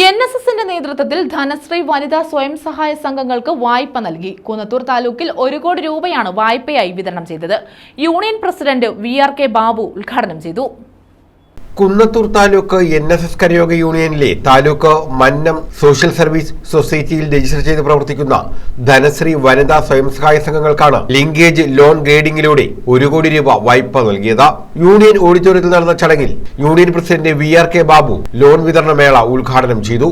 N S എസിന്റെ നേതൃത്വത്തിൽ ധനശ്രീ വനിതാ സ്വയം സഹായ സംഘങ്ങൾക്ക് വായ്പ നൽകി. കുന്നത്തൂർ താലൂക്കിൽ ഒരു കോടി രൂപയാണ് വായ്പയായി വിതരണം ചെയ്തത്. Union president V R K Babu ഉദ്ഘാടനം ചെയ്തു. Kunnathur taluk N S S കരയോഗ യൂണിയനിലെ താലൂക്ക് മന്നം സോഷ്യൽ സർവീസ് സൊസൈറ്റിയിൽ രജിസ്റ്റർ ചെയ്ത് പ്രവർത്തിക്കുന്ന ധനശ്രീ വനിതാ സ്വയം സഹായ സംഘങ്ങൾക്കാണ് ലിങ്കേജ് ലോൺ ഗ്രേഡിംഗിലൂടെ ഒരു കോടി രൂപ വായ്പ നൽകിയത്. യൂണിയൻ ഓഡിറ്റോറിയത്തിൽ നടന്ന ചടങ്ങിൽ union president V R K Babu loan വിതരണ മേള ഉദ്ഘാടനം ചെയ്തു.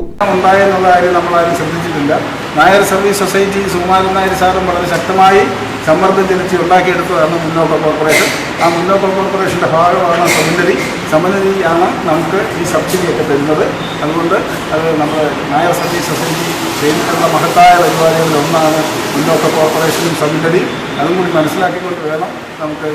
നായർ സർവീസ് സൊസൈറ്റി സുകുമാരൻ നായർ സാറും വളരെ ശക്തമായി സമ്മർദ്ദം ചെലുത്തി ഉണ്ടാക്കിയെടുത്തതാണ് മുന്നോക്ക കോർപ്പറേഷൻ. ആ മുന്നോക്ക കോർപ്പറേഷന്റെ ഭാഗമാണ് സമനിധി സമനിധിയാണ് നമുക്ക് ഈ സബ്സിഡിയൊക്കെ തരുന്നത്. അതുകൊണ്ട് അത് നമ്മൾ നായർ സർവീസ് സൊസൈറ്റി ചെയ്തിട്ടുള്ള മഹത്തായ പരിപാടികളിൽ ഒന്നാണ് മുന്നോക്ക കോർപ്പറേഷനും സമനിധി അതും കൂടി മനസ്സിലാക്കിക്കൊണ്ട് വേണം നമുക്ക്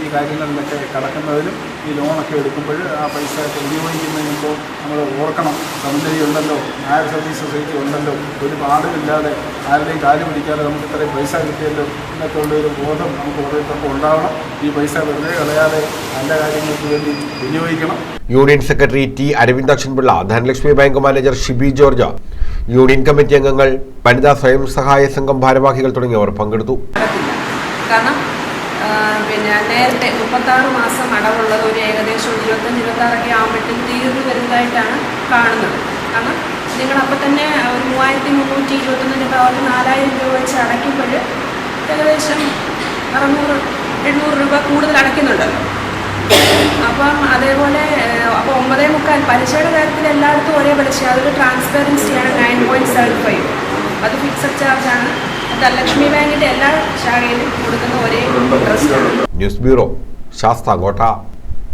ഈ കാര്യങ്ങളിലൊക്കെ കടക്കുന്നതിനും ഈ ലോണൊക്കെ എടുക്കുമ്പോൾ ആ പൈസ വിനിയോഗിക്കുന്നതിന് മുമ്പ് നമ്മൾ ഓർക്കണം. സമിതി ഉണ്ടല്ലോ നായർ സർവീസ് സൊസൈറ്റി ഉണ്ടല്ലോ. ഒരു പാടുമില്ലാതെ ആരുടെയും കാൽ പിടിക്കാതെ നമുക്ക് ഇത്രയും പൈസ കിട്ടിയല്ലോ എന്നൊക്കെ ഉള്ളൊരു ബോധം നമുക്ക് ഓരോരുത്തർക്കും ഉണ്ടാവണം. ഈ പൈസ വെറുതെ കളയാതെ നല്ല കാര്യങ്ങൾക്ക് വേണ്ടി വിനിയോഗിക്കണം. Union secretary T Aravindakshan Pillai Dhanalakshmi bank manager Shibi George union committee അംഗങ്ങൾ വനിതാ സ്വയം സഹായ സംഘം ഭാരവാഹികൾ തുടങ്ങിയവർ പങ്കെടുത്തു. കാരണം പിന്നെ നേരത്തെ മുപ്പത്താറ് മാസം അടവുള്ളത് ഒരു ഏകദേശം ഒരു ഇരുപത്തഞ്ച് ഇരുപത്താറൊക്കെ ആകുമ്പോഴത്തേക്കും തീർന്നു വരുന്നതായിട്ടാണ് കാണുന്നത്. കാരണം നിങ്ങൾ അപ്പോൾ തന്നെ ഒരു മൂവായിരത്തി മുന്നൂറ്റി ഇരുപത്തൊന്ന് രൂപ ഒരു നാലായിരം രൂപ വെച്ച് അടയ്ക്കുമ്പോൾ ഏകദേശം അറുന്നൂറ് എണ്ണൂറ് രൂപ കൂടുതൽ അടയ്ക്കുന്നുണ്ടല്ലോ. അപ്പം അതേപോലെ അപ്പോൾ ഒമ്പതേ മുക്കാൽ പലിശയുടെ കാര്യത്തിൽ എല്ലായിടത്തും ഒരേ പലിശ. അതൊരു ട്രാൻസ്പെറൻസിയാണ് നയൻ പോയിന്റ് സെവൻ ഫൈവ് അത് ഫിക്സഡ് ചാർജാണ് ധനലക്ഷ്മി ബാങ്കിന്റെ എല്ലാ ശാഖയിലും കൊടുക്കുന്ന ഒരേ ഇൻട്രസ്റ്റ് ന്യൂസ് ബ്യൂറോ ശാസ്താംകോട്ട